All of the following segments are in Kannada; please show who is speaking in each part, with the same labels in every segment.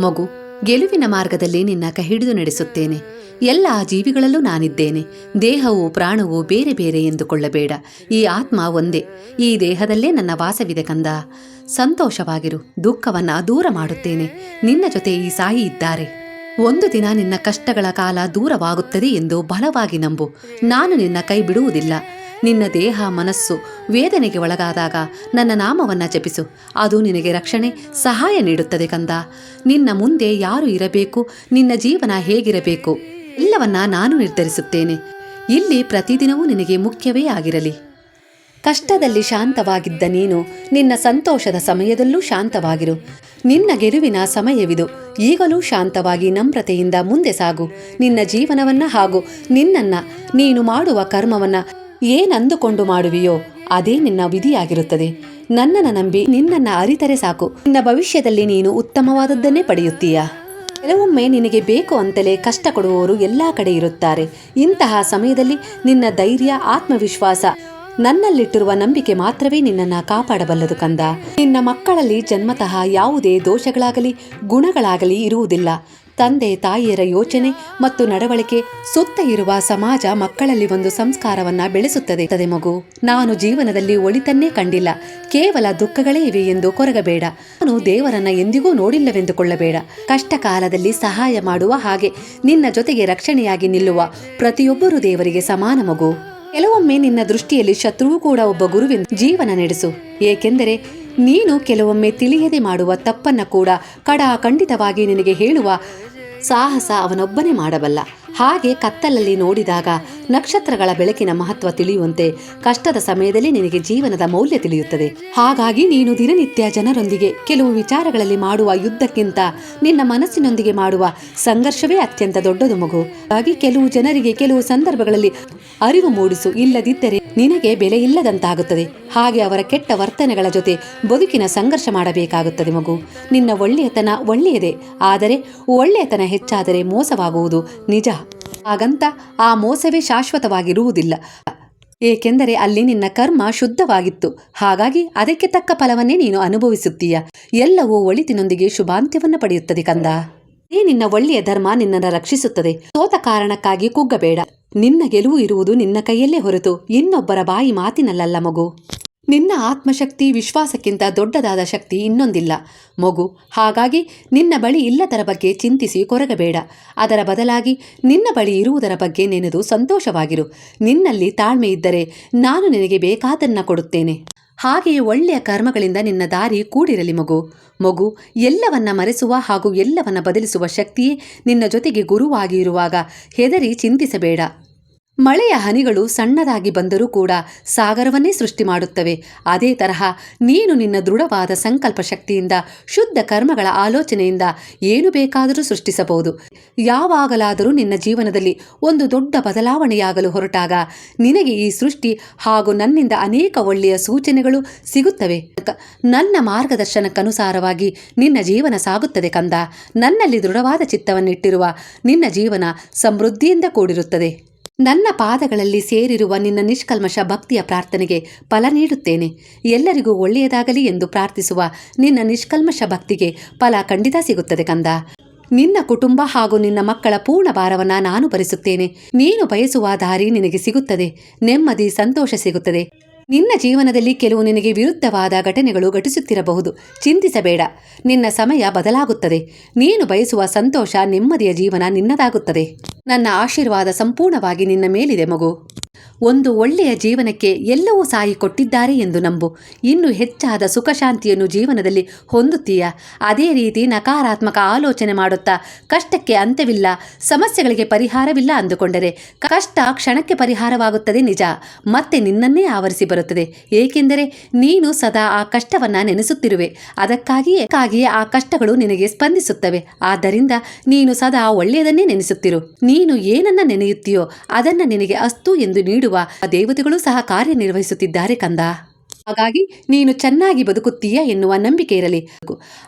Speaker 1: ಮಗು, ಗೆಲುವಿನ ಮಾರ್ಗದಲ್ಲಿ ನಿನ್ನ ಕೈ ಹಿಡಿದು ನಡೆಸುತ್ತೇನೆ. ಎಲ್ಲ ಜೀವಿಗಳಲ್ಲೂ ನಾನಿದ್ದೇನೆ. ದೇಹವು ಪ್ರಾಣವು ಬೇರೆ ಬೇರೆ ಎಂದುಕೊಳ್ಳಬೇಡ. ಈ ಆತ್ಮ ಒಂದೇ. ಈ ದೇಹದಲ್ಲೇ ನನ್ನ ವಾಸವಿದೆ ಕಂದ. ಸಂತೋಷವಾಗಿರು. ದುಃಖವನ್ನ ದೂರ ಮಾಡುತ್ತೇನೆ. ನಿನ್ನ ಜೊತೆ ಈ ಸಾಯಿ ಇದ್ದಾರೆ. ಒಂದು ದಿನ ನಿನ್ನ ಕಷ್ಟಗಳ ಕಾಲ ದೂರವಾಗುತ್ತದೆ ಎಂದು ಬಲವಾಗಿ ನಂಬು. ನಾನು ನಿನ್ನ ಕೈ ಬಿಡುವುದಿಲ್ಲ. ನಿನ್ನ ದೇಹ, ಮನಸ್ಸು ವೇದನೆಗೆ ಒಳಗಾದಾಗ ನನ್ನ ನಾಮವನ್ನ ಜಪಿಸು. ಅದು ನಿನಗೆ ರಕ್ಷಣೆ, ಸಹಾಯ ನೀಡುತ್ತದೆ ಕಂದ. ನಿನ್ನ ಮುಂದೆ ಯಾರು ಇರಬೇಕು, ನಿನ್ನ ಜೀವನ ಹೇಗಿರಬೇಕು, ಎಲ್ಲವನ್ನ ನಾನು ನಿರ್ಧರಿಸುತ್ತೇನೆ. ಇಲ್ಲಿ ಪ್ರತಿದಿನವೂ ನಿನಗೆ ಮುಖ್ಯವೇ ಆಗಿರಲಿ. ಕಷ್ಟದಲ್ಲಿ ಶಾಂತವಾಗಿದ್ದ ನೀನು ನಿನ್ನ ಸಂತೋಷದ ಸಮಯದಲ್ಲೂ ಶಾಂತವಾಗಿರು. ನಿನ್ನ ಗೆಲುವಿನ ಸಮಯವಿದು. ಈಗಲೂ ಶಾಂತವಾಗಿ ನಮ್ರತೆಯಿಂದ ಮುಂದೆ ಸಾಗು. ನಿನ್ನ ಜೀವನವನ್ನ ಹಾಗೂ ನಿನ್ನನ್ನ, ನೀನು ಮಾಡುವ ಕರ್ಮವನ್ನ ಏನಂದುಕೊಂಡು ಮಾಡುವಿಯೋ ಅದೇ ನಿನ್ನ ವಿಧಿಯಾಗಿರುತ್ತದೆ. ನನ್ನನ್ನು ನಂಬಿ ನಿನ್ನನ್ನು ಅರಿತರೆ ಸಾಕು. ನಿನ್ನ ಭವಿಷ್ಯದಲ್ಲಿ ನೀನು ಉತ್ತಮವಾದದ್ದನ್ನೇ ಪಡೆಯುತ್ತೀಯಾ? ಕೆಲವೊಮ್ಮೆ ನಿನಗೆ ಬೇಕು ಅಂತಲೇ ಕಷ್ಟ ಕೊಡುವವರು ಎಲ್ಲ ಕಡೆ ಇರುತ್ತಾರೆ. ಇಂತಹ ಸಮಯದಲ್ಲಿ ನಿನ್ನ ಧೈರ್ಯ, ಆತ್ಮವಿಶ್ವಾಸ, ನನ್ನಲ್ಲಿಟ್ಟಿರುವ ನಂಬಿಕೆ ಮಾತ್ರವೇ ನಿನ್ನನ್ನು ಕಾಪಾಡಬಲ್ಲದು ಕಂದ. ನಿನ್ನ ಮಕ್ಕಳಲ್ಲಿ ಜನ್ಮತಃ ಯಾವುದೇ ದೋಷಗಳಾಗಲಿ, ಗುಣಗಳಾಗಲಿ ಇರುವುದಿಲ್ಲ. ತಂದೆ ತಾಯಿಯರ ಯೋಚನೆ ಮತ್ತು ನಡವಳಿಕೆ ಸುತ್ತ ಇರುವ ಸಮಾಜ ಮಕ್ಕಳಲ್ಲಿ ಒಂದು ಸಂಸ್ಕಾರವನ್ನ ಬೆಳೆಸುತ್ತದೆ. ತದೆ ಮಗು, ನಾನು ಜೀವನದಲ್ಲಿ ಒಳಿತನ್ನೇ ಕಂಡಿಲ್ಲ. ಕೇವಲ ದುಃಖಗಳೇ ಇವೆ ಎಂದು ಕೊರಗಬೇಡ. ನಾನು ದೇವರನ್ನ ಎಂದಿಗೂ ನೋಡಿಲ್ಲವೆಂದುಕೊಳ್ಳಬೇಡ. ಕಷ್ಟ ಕಾಲದಲ್ಲಿ ಸಹಾಯ ಮಾಡುವ ಹಾಗೆ ನಿನ್ನ ಜೊತೆಗೆ ರಕ್ಷಣೆಯಾಗಿ ನಿಲ್ಲುವ ಪ್ರತಿಯೊಬ್ಬರು ದೇವರಿಗೆ ಸಮಾನ ಮಗು. ಕೆಲವೊಮ್ಮೆ ನಿನ್ನ ದೃಷ್ಟಿಯಲ್ಲಿ ಶತ್ರುವು ಕೂಡ ಒಬ್ಬ ಗುರುವಿನ ಜೀವನ ನಡೆಸು. ಏಕೆಂದರೆ ನೀನು ಕೆಲವೊಮ್ಮೆ ತಿಳಿಯದೆ ಮಾಡುವ ತಪ್ಪನ್ನು ಕೂಡ ಕಡಾಖಂಡಿತವಾಗಿ ನಿನಗೆ ಹೇಳುವ ಸಾಹಸ ಅವನೊಬ್ಬನೇ ಮಾಡಬಲ್ಲ. ಹಾಗೆ ಕತ್ತಲಲ್ಲಿ ನೋಡಿದಾಗ ನಕ್ಷತ್ರಗಳ ಬೆಳಕಿನ ಮಹತ್ವ ತಿಳಿಯುವಂತೆ ಕಷ್ಟದ ಸಮಯದಲ್ಲಿ ನಿನಗೆ ಜೀವನದ ಮೌಲ್ಯ ತಿಳಿಯುತ್ತದೆ. ಹಾಗಾಗಿ ನೀನು ದಿನನಿತ್ಯ ಜನರೊಂದಿಗೆ ಕೆಲವು ವಿಚಾರಗಳಲ್ಲಿ ಮಾಡುವ ಯುದ್ಧಕ್ಕಿಂತ ನಿನ್ನ ಮನಸ್ಸಿನೊಂದಿಗೆ ಮಾಡುವ ಸಂಘರ್ಷವೇ ಅತ್ಯಂತ ದೊಡ್ಡದು ಮಗು. ಹಾಗಾಗಿ ಕೆಲವು ಜನರಿಗೆ ಕೆಲವು ಸಂದರ್ಭಗಳಲ್ಲಿ ಅರಿವು ಮೂಡಿಸು. ಇಲ್ಲದಿದ್ದರೆ ನಿನಗೆ ಬೆಲೆ ಇಲ್ಲದಂತಾಗುತ್ತದೆ. ಹಾಗೆ ಅವರ ಕೆಟ್ಟ ವರ್ತನೆಗಳ ಜೊತೆ ಬದುಕಿನ ಸಂಘರ್ಷ ಮಾಡಬೇಕಾಗುತ್ತದೆ ಮಗು. ನಿನ್ನ ಒಳ್ಳೆಯತನ ಒಳ್ಳೆಯದೇ. ಆದರೆ ಒಳ್ಳೆಯತನ ಹೆಚ್ಚಾದರೆ ಮೋಸವಾಗುವುದು ನಿಜ. ಹಾಗಂತ ಆ ಮೋಸವೇ ಶಾಶ್ವತವಾಗಿರುವುದಿಲ್ಲ. ಏಕೆಂದರೆ ಅಲ್ಲಿ ನಿನ್ನ ಕರ್ಮ ಶುದ್ಧವಾಗಿತ್ತು. ಹಾಗಾಗಿ ಅದಕ್ಕೆ ತಕ್ಕ ಫಲವನ್ನೇ ನೀನು ಅನುಭವಿಸುತ್ತೀಯ. ಎಲ್ಲವೂ ಒಳಿತಿನೊಂದಿಗೆ ಶುಭಾಂತ್ಯವನ್ನು ಪಡೆಯುತ್ತದೆ ಕಂದ. ಈ ನಿನ್ನ ಒಳ್ಳೆಯ ಧರ್ಮ ನಿನ್ನನ್ನು ರಕ್ಷಿಸುತ್ತದೆ. ಸೋತ ಕಾರಣಕ್ಕಾಗಿ ಕುಗ್ಗಬೇಡ. ನಿನ್ನ ಗೆಲುವು ಇರುವುದು ನಿನ್ನ ಕೈಯಲ್ಲೇ ಹೊರತು ಇನ್ನೊಬ್ಬರ ಬಾಯಿ ಮಾತಿನಲ್ಲಲ್ಲ ಮಗು. ನಿನ್ನ ಆತ್ಮಶಕ್ತಿ ವಿಶ್ವಾಸಕ್ಕಿಂತ ದೊಡ್ಡದಾದ ಶಕ್ತಿ ಇನ್ನೊಂದಿಲ್ಲ. ಮಗು, ಹಾಗಾಗಿ ನಿನ್ನ ಬಳಿ ಇಲ್ಲದರ ಬಗ್ಗೆ ಚಿಂತಿಸಿ ಕೊರಗಬೇಡ. ಅದರ ಬದಲಾಗಿ ನಿನ್ನ ಬಳಿ ಇರುವುದರ ಬಗ್ಗೆ ನೆನೆದು ಸಂತೋಷವಾಗಿರು. ನಿನ್ನಲ್ಲಿ ತಾಳ್ಮೆ ಇದ್ದರೆ ನಾನು ನಿನಗೆ ಬೇಕಾದನ್ನ ಕೊಡುತ್ತೇನೆ. ಹಾಗೆಯೇ ಒಳ್ಳೆಯ ಕರ್ಮಗಳಿಂದ ನಿನ್ನ ದಾರಿ ಕೂಡಿರಲಿ ಮಗು. ಮಗು, ಎಲ್ಲವನ್ನ ಮರೆಸುವ ಹಾಗೂ ಎಲ್ಲವನ್ನ ಬದಲಿಸುವ ಶಕ್ತಿಯೇ ನಿನ್ನ ಜೊತೆಗೆ ಗುರುವಾಗಿ ಇರುವಾಗ ಹೆದರಿ ಚಿಂತಿಸಬೇಡ. ಮಳೆಯ ಹನಿಗಳು ಸಣ್ಣದಾಗಿ ಬಂದರೂ ಕೂಡ ಸಾಗರವನ್ನೇ ಸೃಷ್ಟಿ ಮಾಡುತ್ತವೆ. ಅದೇ ತರಹ ನೀನು ನಿನ್ನ ದೃಢವಾದ ಸಂಕಲ್ಪ ಶಕ್ತಿಯಿಂದ, ಶುದ್ಧ ಕರ್ಮಗಳ ಆಲೋಚನೆಯಿಂದ ಏನು ಬೇಕಾದರೂ ಸೃಷ್ಟಿಸಬಹುದು. ಯಾವಾಗಲಾದರೂ ನಿನ್ನ ಜೀವನದಲ್ಲಿ ಒಂದು ದೊಡ್ಡ ಬದಲಾವಣೆಯಾಗಲು ಹೊರಟಾಗ ನಿನಗೆ ಈ ಸೃಷ್ಟಿ ಹಾಗೂ ನನ್ನಿಂದ ಅನೇಕ ಒಳ್ಳೆಯ ಸೂಚನೆಗಳು ಸಿಗುತ್ತವೆ. ನನ್ನ ಮಾರ್ಗದರ್ಶನಕ್ಕನುಸಾರವಾಗಿ ನಿನ್ನ ಜೀವನ ಸಾಗುತ್ತದೆ ಕಂದ. ನನ್ನಲ್ಲಿ ದೃಢವಾದ ಚಿತ್ತವನ್ನಿಟ್ಟಿರುವ ನಿನ್ನ ಜೀವನ ಸಮೃದ್ಧಿಯಿಂದ ಕೂಡಿರುತ್ತದೆ. ನನ್ನ ಪಾದಗಳಲ್ಲಿ ಸೇರಿರುವ ನಿನ್ನ ನಿಷ್ಕಲ್ಮಶ ಭಕ್ತಿಯ ಪ್ರಾರ್ಥನೆಗೆ ಫಲ ನೀಡುತ್ತೇನೆ. ಎಲ್ಲರಿಗೂ ಒಳ್ಳೆಯದಾಗಲಿ ಎಂದು ಪ್ರಾರ್ಥಿಸುವ ನಿನ್ನ ನಿಷ್ಕಲ್ಮಶ ಭಕ್ತಿಗೆ ಫಲ ಖಂಡಿತ ಸಿಗುತ್ತದೆ ಕಂದ. ನಿನ್ನ ಕುಟುಂಬ ಹಾಗೂ ನಿನ್ನ ಮಕ್ಕಳ ಪೂರ್ಣ ಭಾರವನ್ನ ನಾನು ಭರಿಸುತ್ತೇನೆ. ನೀನು ಬಯಸುವ ದಾರಿ ನಿನಗೆ ಸಿಗುತ್ತದೆ. ನೆಮ್ಮದಿ, ಸಂತೋಷ ಸಿಗುತ್ತದೆ. ನಿನ್ನ ಜೀವನದಲ್ಲಿ ಕೆಲವು ನಿನಗೆ ವಿರುದ್ಧವಾದ ಘಟನೆಗಳು ಘಟಿಸುತ್ತಿರಬಹುದು. ಚಿಂತಿಸಬೇಡ. ನಿನ್ನ ಸಮಯ ಬದಲಾಗುತ್ತದೆ. ನೀನು ಬಯಸುವ ಸಂತೋಷ ನೆಮ್ಮದಿಯ ಜೀವನ ನಿನ್ನದಾಗುತ್ತದೆ. ನನ್ನ ಆಶೀರ್ವಾದ ಸಂಪೂರ್ಣವಾಗಿ ನಿನ್ನ ಮೇಲಿದೆ ಮಗು. ಒಂದು ಒಳ್ಳೆಯ ಜೀವನಕ್ಕೆ ಎಲ್ಲವೂ ಸಾಯಿ ಕೊಟ್ಟಿದ್ದಾರೆ ಎಂದು ನಂಬು. ಇನ್ನು ಹೆಚ್ಚಾದ ಸುಖ ಶಾಂತಿಯನ್ನು ಜೀವನದಲ್ಲಿ ಹೊಂದುತ್ತೀಯ. ಅದೇ ರೀತಿ ನಕಾರಾತ್ಮಕ ಆಲೋಚನೆ ಮಾಡುತ್ತಾ ಕಷ್ಟಕ್ಕೆ ಅಂತ್ಯವಿಲ್ಲ, ಸಮಸ್ಯೆಗಳಿಗೆ ಪರಿಹಾರವಿಲ್ಲ ಅಂದುಕೊಂಡರೆ ಕಷ್ಟ ಕ್ಷಣಕ್ಕೆ ಪರಿಹಾರವಾಗುತ್ತದೆ ನಿಜ. ಮತ್ತೆ ನಿನ್ನನ್ನೇ ಆವರಿಸಿ ಬರುತ್ತದೆ. ಏಕೆಂದರೆ ನೀನು ಸದಾ ಆ ಕಷ್ಟವನ್ನ ನೆನೆಸುತ್ತಿರುವೆ. ಅದಕ್ಕಾಗಿಯೇ ಕಾಗಿಯೇ ಆ ಕಷ್ಟಗಳು ನಿನಗೆ ಸ್ಪಂದಿಸುತ್ತವೆ. ಆದ್ದರಿಂದ ನೀನು ಸದಾ ಒಳ್ಳೆಯದನ್ನೇ ನೆನೆಸುತ್ತಿರು. ನೀನು ಏನನ್ನ ನೆನೆಯುತ್ತೀಯೋ ಅದನ್ನ ನಿನಗೆ ಅಸ್ತು ಎಂದು ನೀಡುವ ದೇವತೆಗಳು ಸಹ ಕಾರ್ಯನಿರ್ವಹಿಸುತ್ತಿದ್ದಾರೆ ಕಂದ. ಹಾಗಾಗಿ ನೀನು ಚೆನ್ನಾಗಿ ಬದುಕುತ್ತೀಯ ಎನ್ನುವ ನಂಬಿಕೆ ಇರಲಿ.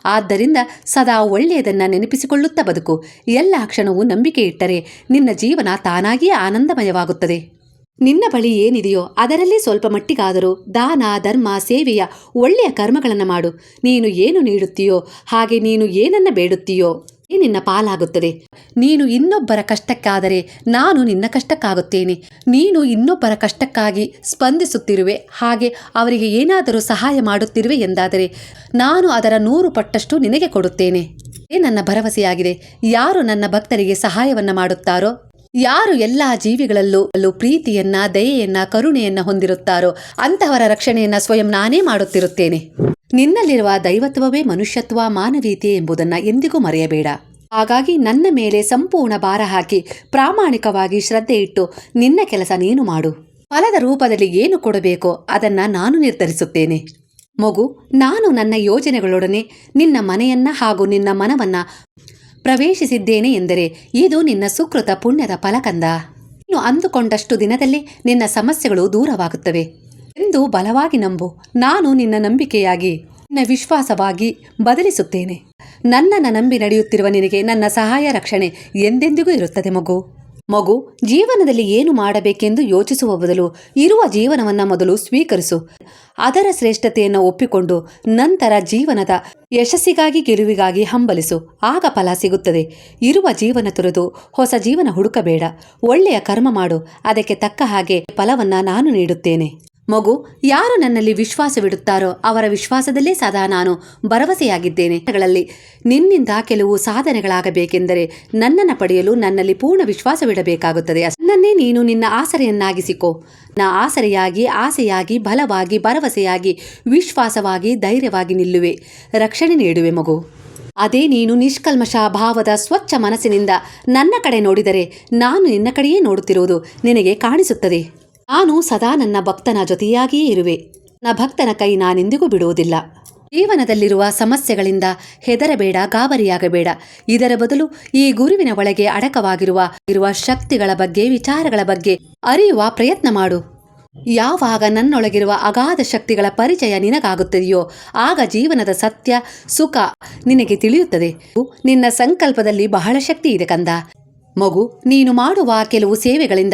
Speaker 1: ಆದ್ದರಿಂದ ಸದಾ ಒಳ್ಳೆಯದನ್ನ ನೆನಪಿಸಿಕೊಳ್ಳುತ್ತಾ ಬದುಕು. ಎಲ್ಲ ಕ್ಷಣವೂ ನಂಬಿಕೆ ಇಟ್ಟರೆ ನಿನ್ನ ಜೀವನ ತಾನಾಗಿಯೇ ಆನಂದಮಯವಾಗುತ್ತದೆ. ನಿನ್ನ ಬಳಿ ಏನಿದೆಯೋ ಅದರಲ್ಲಿ ಸ್ವಲ್ಪ ಮಟ್ಟಿಗಾದರೂ ದಾನ, ಧರ್ಮ, ಸೇವೆಯ ಒಳ್ಳೆಯ ಕರ್ಮಗಳನ್ನು ಮಾಡು. ನೀನು ಏನು ನೀಡುತ್ತೀಯೋ ಹಾಗೆ ನೀನು ಏನನ್ನ ಬೇಡುತ್ತೀಯೋ ನಿನ್ನ ಪಾಲಾಗುತ್ತದೆ. ನೀನು ಇನ್ನೊಬ್ಬರ ಕಷ್ಟಕ್ಕಾದರೆ ನಾನು ನಿನ್ನ ಕಷ್ಟಕ್ಕಾಗುತ್ತೇನೆ. ನೀನು ಇನ್ನೊಬ್ಬರ ಕಷ್ಟಕ್ಕಾಗಿ ಸ್ಪಂದಿಸುತ್ತಿರುವೆ. ಹಾಗೆ ಅವರಿಗೆ ಏನಾದರೂ ಸಹಾಯ ಮಾಡುತ್ತಿರುವೆ ಎಂದಾದರೆ ನಾನು ಅದರ ನೂರು ಪಟ್ಟಷ್ಟು ನಿನಗೆ ಕೊಡುತ್ತೇನೆ. ಏ ನನ್ನ ಭರವಸೆಯಾಗಿದೆ. ಯಾರು ನನ್ನ ಭಕ್ತರಿಗೆ ಸಹಾಯವನ್ನ ಮಾಡುತ್ತಾರೋ, ಯಾರು ಎಲ್ಲ ಜೀವಿಗಳಲ್ಲೂ ಅಲ್ಲೂ ಪ್ರೀತಿಯನ್ನ, ದಯೆಯನ್ನ, ಕರುಣೆಯನ್ನ ಹೊಂದಿರುತ್ತಾರೋ, ಅಂತಹವರ ರಕ್ಷಣೆಯನ್ನ ಸ್ವಯಂ ನಾನೇ ಮಾಡುತ್ತಿರುತ್ತೇನೆ. ನಿನ್ನಲ್ಲಿರುವ ದೈವತ್ವವೇ ಮನುಷ್ಯತ್ವ, ಮಾನವೀಯತೆ ಎಂಬುದನ್ನು ಎಂದಿಗೂ ಮರೆಯಬೇಡ. ಹಾಗಾಗಿ ನನ್ನ ಮೇಲೆ ಸಂಪೂರ್ಣ ಭಾರ ಹಾಕಿ ಪ್ರಾಮಾಣಿಕವಾಗಿ ಶ್ರದ್ಧೆ ಇಟ್ಟು ನಿನ್ನ ಕೆಲಸ ನೀನು ಮಾಡು. ಫಲದ ರೂಪದಲ್ಲಿ ಏನು ಕೊಡಬೇಕೋ ಅದನ್ನ ನಾನು ನಿರ್ಧರಿಸುತ್ತೇನೆ. ಮಗು, ನಾನು ನನ್ನ ಯೋಜನೆಗಳೊಡನೆ ನಿನ್ನ ಮನೆಯನ್ನ ಹಾಗೂ ನಿನ್ನ ಮನವನ್ನ ಪ್ರವೇಶಿಸಿದ್ದೇನೆ ಎಂದರೆ ಇದು ನಿನ್ನ ಸುಕೃತ ಪುಣ್ಯದ ಫಲಕಂದ. ನೀನು ಅಂದುಕೊಂಡಷ್ಟು ದಿನದಲ್ಲಿ ನಿನ್ನ ಸಮಸ್ಯೆಗಳು ದೂರವಾಗುತ್ತವೆ. ಎಂದು ಬಲವಾಗಿ ನಂಬು. ನಾನು ನಿನ್ನ ನಂಬಿಕೆಯಾಗಿ, ನಿನ್ನ ವಿಶ್ವಾಸವಾಗಿ ಬದಲಿಸುತ್ತೇನೆ. ನನ್ನನ್ನು ನಂಬಿ ನಡೆಯುತ್ತಿರುವ ನಿನಗೆ ನನ್ನ ಸಹಾಯ, ರಕ್ಷಣೆ ಎಂದೆಂದಿಗೂ ಇರುತ್ತದೆ ಮಗು. ಮಗು, ಜೀವನದಲ್ಲಿ ಏನು ಮಾಡಬೇಕೆಂದು ಯೋಚಿಸುವ ಬದಲು ಇರುವ ಜೀವನವನ್ನ ಮೊದಲು ಸ್ವೀಕರಿಸು. ಅದರ ಶ್ರೇಷ್ಠತೆಯನ್ನು ಒಪ್ಪಿಕೊಂಡು ನಂತರ ಜೀವನದ ಯಶಸ್ಸಿಗಾಗಿ, ಗೆಲುವಿಗಾಗಿ ಹಂಬಲಿಸು. ಆಗ ಫಲ ಸಿಗುತ್ತದೆ. ಇರುವ ಜೀವನ ತೊರೆದು ಹೊಸ ಜೀವನ ಹುಡುಕಬೇಡ. ಒಳ್ಳೆಯ ಕರ್ಮ ಮಾಡು. ಅದಕ್ಕೆ ತಕ್ಕ ಹಾಗೆ ಫಲವನ್ನ ನಾನು ನೀಡುತ್ತೇನೆ. ಮಗು, ಯಾರು ನನ್ನಲ್ಲಿ ವಿಶ್ವಾಸವಿಡುತ್ತಾರೋ ಅವರ ವಿಶ್ವಾಸದಲ್ಲೇ ಸದಾ ನಾನು ಭರವಸೆಯಾಗಿದ್ದೇನೆಗಳಲ್ಲಿ ನಿನ್ನಿಂದ ಕೆಲವು ಸಾಧನೆಗಳಾಗಬೇಕೆಂದರೆ ನನ್ನನ್ನು ಪಡೆಯಲು ನನ್ನಲ್ಲಿ ಪೂರ್ಣ ವಿಶ್ವಾಸವಿಡಬೇಕಾಗುತ್ತದೆ ನನ್ನೇ ನೀನು ನಿನ್ನ ಆಸರೆಯನ್ನಾಗಿಸಿಕೋ. ನಾ ಆಸರೆಯಾಗಿ, ಆಸೆಯಾಗಿ, ಬಲವಾಗಿ, ಭರವಸೆಯಾಗಿ, ವಿಶ್ವಾಸವಾಗಿ, ಧೈರ್ಯವಾಗಿ ನಿಲ್ಲುವೆ. ರಕ್ಷಣೆ ನೀಡುವೆ ಮಗು. ಅದೇ ನೀನು ನಿಷ್ಕಲ್ಮಶ ಭಾವದ ಸ್ವಚ್ಛ ಮನಸ್ಸಿನಿಂದ ನನ್ನ ಕಡೆ ನೋಡಿದರೆ ನಾನು ನಿನ್ನ ಕಡೆಯೇ ನೋಡುತ್ತಿರುವುದು ನಿನಗೆ ಕಾಣಿಸುತ್ತದೆ. ನಾನು ಸದಾ ನನ್ನ ಭಕ್ತನ ಜೊತೆಯಾಗಿಯೇ ಇರುವೆ. ನನ್ನ ಭಕ್ತನ ಕೈ ನಾನೆಂದಿಗೂ ಬಿಡುವುದಿಲ್ಲ. ಜೀವನದಲ್ಲಿರುವ ಸಮಸ್ಯೆಗಳಿಂದ ಹೆದರಬೇಡ, ಗಾಬರಿಯಾಗಬೇಡ. ಇದರ ಬದಲು ಈ ಗುರುವಿನ ಒಳಗೆ ಅಡಕವಾಗಿರುವ, ಇರುವ ಶಕ್ತಿಗಳ ಬಗ್ಗೆ, ವಿಚಾರಗಳ ಬಗ್ಗೆ ಅರಿಯುವ ಪ್ರಯತ್ನ ಮಾಡು. ಯಾವಾಗ ನನ್ನೊಳಗಿರುವ ಅಗಾಧ ಶಕ್ತಿಗಳ ಪರಿಚಯ ನಿನಗಾಗುತ್ತದೆಯೋ, ಆಗ ಜೀವನದ ಸತ್ಯ, ಸುಖ ನಿನಗೆ ತಿಳಿಯುತ್ತದೆ. ನಿನ್ನ ಸಂಕಲ್ಪದಲ್ಲಿ ಬಹಳ ಶಕ್ತಿ ಇದೆ ಕಂದ. ಮಗು, ನೀನು ಮಾಡುವ ಕೆಲವು ಸೇವೆಗಳಿಂದ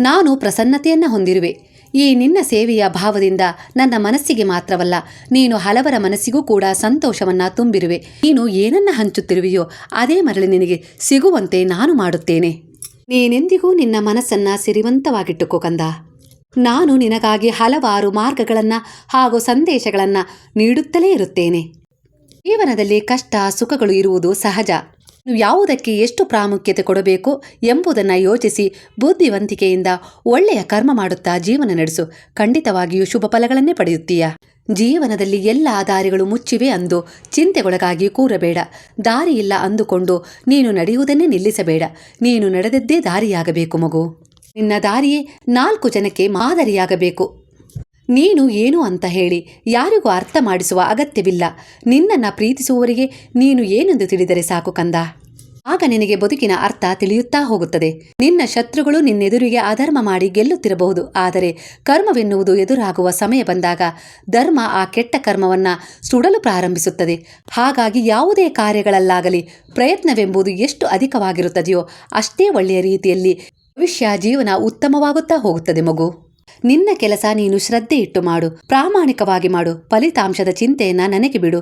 Speaker 1: ನಾನು ಪ್ರಸನ್ನತೆಯನ್ನ ಹೊಂದಿರುವೆ. ಈ ನಿನ್ನ ಸೇವೆಯ ಭಾವದಿಂದ ನನ್ನ ಮನಸ್ಸಿಗೆ ಮಾತ್ರವಲ್ಲ, ನೀನು ಹಲವರ ಮನಸ್ಸಿಗೂ ಕೂಡ ಸಂತೋಷವನ್ನ ತುಂಬಿರುವೆ. ನೀನು ಏನನ್ನ ಹಂಚುತ್ತಿರುವೆಯೋ, ಅದೇ ಮರಳಿ ನಿನಗೆ ಸಿಗುವಂತೆ ನಾನು ಮಾಡುತ್ತೇನೆ. ನೀನೆಂದಿಗೂ ನಿನ್ನ ಮನಸ್ಸನ್ನ ಸಿರಿವಂತವಾಗಿಟ್ಟುಕೋ ಕಂದ. ನಾನು ನಿನಗಾಗಿ ಹಲವಾರು ಮಾರ್ಗಗಳನ್ನ ಹಾಗೂ ಸಂದೇಶಗಳನ್ನ ನೀಡುತ್ತಲೇ ಇರುತ್ತೇನೆ. ಜೀವನದಲ್ಲಿ ಕಷ್ಟ, ಸುಖಗಳು ಇರುವುದು ಸಹಜ. ಯಾವುದಕ್ಕೆ ಎಷ್ಟು ಪ್ರಾಮುಖ್ಯತೆ ಕೊಡಬೇಕು ಎಂಬುದನ್ನು ಯೋಚಿಸಿ ಬುದ್ಧಿವಂತಿಕೆಯಿಂದ ಒಳ್ಳೆಯ ಕರ್ಮ ಮಾಡುತ್ತಾ ಜೀವನ ನಡೆಸು. ಖಂಡಿತವಾಗಿಯೂ ಶುಭ ಫಲಗಳನ್ನೇ ಪಡೆಯುತ್ತೀಯ? ಜೀವನದಲ್ಲಿ ಎಲ್ಲ ದಾರಿಗಳು ಮುಚ್ಚಿವೆ ಅಂದು ಚಿಂತೆಗೊಳಗಾಗಿ ಕೂರಬೇಡ. ದಾರಿಯಿಲ್ಲ ಅಂದುಕೊಂಡು ನೀನು ನಡೆಯುವುದನ್ನೇ ನಿಲ್ಲಿಸಬೇಡ. ನೀನು ನಡೆದದ್ದೇ ದಾರಿಯಾಗಬೇಕು ಮಗು. ನಿನ್ನ ದಾರಿಯೇ ನಾಲ್ಕು ಜನಕ್ಕೆ ಮಾದರಿಯಾಗಬೇಕು. ನೀನು ಏನು ಅಂತ ಹೇಳಿ ಯಾರಿಗೂ ಅರ್ಥ ಮಾಡಿಸುವ ಅಗತ್ಯವಿಲ್ಲ. ನಿನ್ನನ್ನು ಪ್ರೀತಿಸುವವರಿಗೆ ನೀನು ಏನೆಂದು ತಿಳಿದರೆ ಸಾಕು ಕಂದ. ಆಗ ನಿನಗೆ ಬದುಕಿನ ಅರ್ಥ ತಿಳಿಯುತ್ತಾ ಹೋಗುತ್ತದೆ. ನಿನ್ನ ಶತ್ರುಗಳು ನಿನ್ನೆದುರಿಗೆ ಅಧರ್ಮ ಮಾಡಿ ಗೆಲ್ಲುತ್ತಿರಬಹುದು. ಆದರೆ ಕರ್ಮವೆನ್ನುವುದು ಎದುರಾಗುವ ಸಮಯ ಬಂದಾಗ ಧರ್ಮ ಆ ಕೆಟ್ಟ ಕರ್ಮವನ್ನು ಸುಡಲು ಪ್ರಾರಂಭಿಸುತ್ತದೆ. ಹಾಗಾಗಿ ಯಾವುದೇ ಕಾರ್ಯಗಳಲ್ಲಾಗಲಿ ಪ್ರಯತ್ನವೆಂಬುದು ಎಷ್ಟು ಅಧಿಕವಾಗಿರುತ್ತದೆಯೋ ಅಷ್ಟೇ ಒಳ್ಳೆಯ ರೀತಿಯಲ್ಲಿ ಭವಿಷ್ಯ ಜೀವನ ಉತ್ತಮವಾಗುತ್ತಾ ಹೋಗುತ್ತದೆ ಮಗು. ನಿನ್ನ ಕೆಲಸ ನೀನು ಶ್ರದ್ಧೆ ಇಟ್ಟು ಮಾಡು, ಪ್ರಾಮಾಣಿಕವಾಗಿ ಮಾಡು, ಫಲಿತಾಂಶದ ಚಿಂತೆಯನ್ನ ನನಗೆ ಬಿಡು.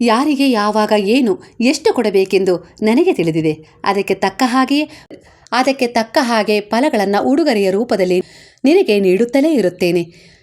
Speaker 1: ಯಾರಿಗೆ, ಯಾವಾಗ, ಏನು, ಎಷ್ಟು ಕೊಡಬೇಕೆಂದು ನನಗೆ ತಿಳಿದಿದೆ. ಅದಕ್ಕೆ ತಕ್ಕ ಹಾಗೆಯೇ ಅದಕ್ಕೆ ತಕ್ಕ ಹಾಗೆ ಫಲಗಳನ್ನು ಉಡುಗೊರೆಯ ರೂಪದಲ್ಲಿ ನಿನಗೆ ನೀಡುತ್ತಲೇ ಇರುತ್ತೇನೆ.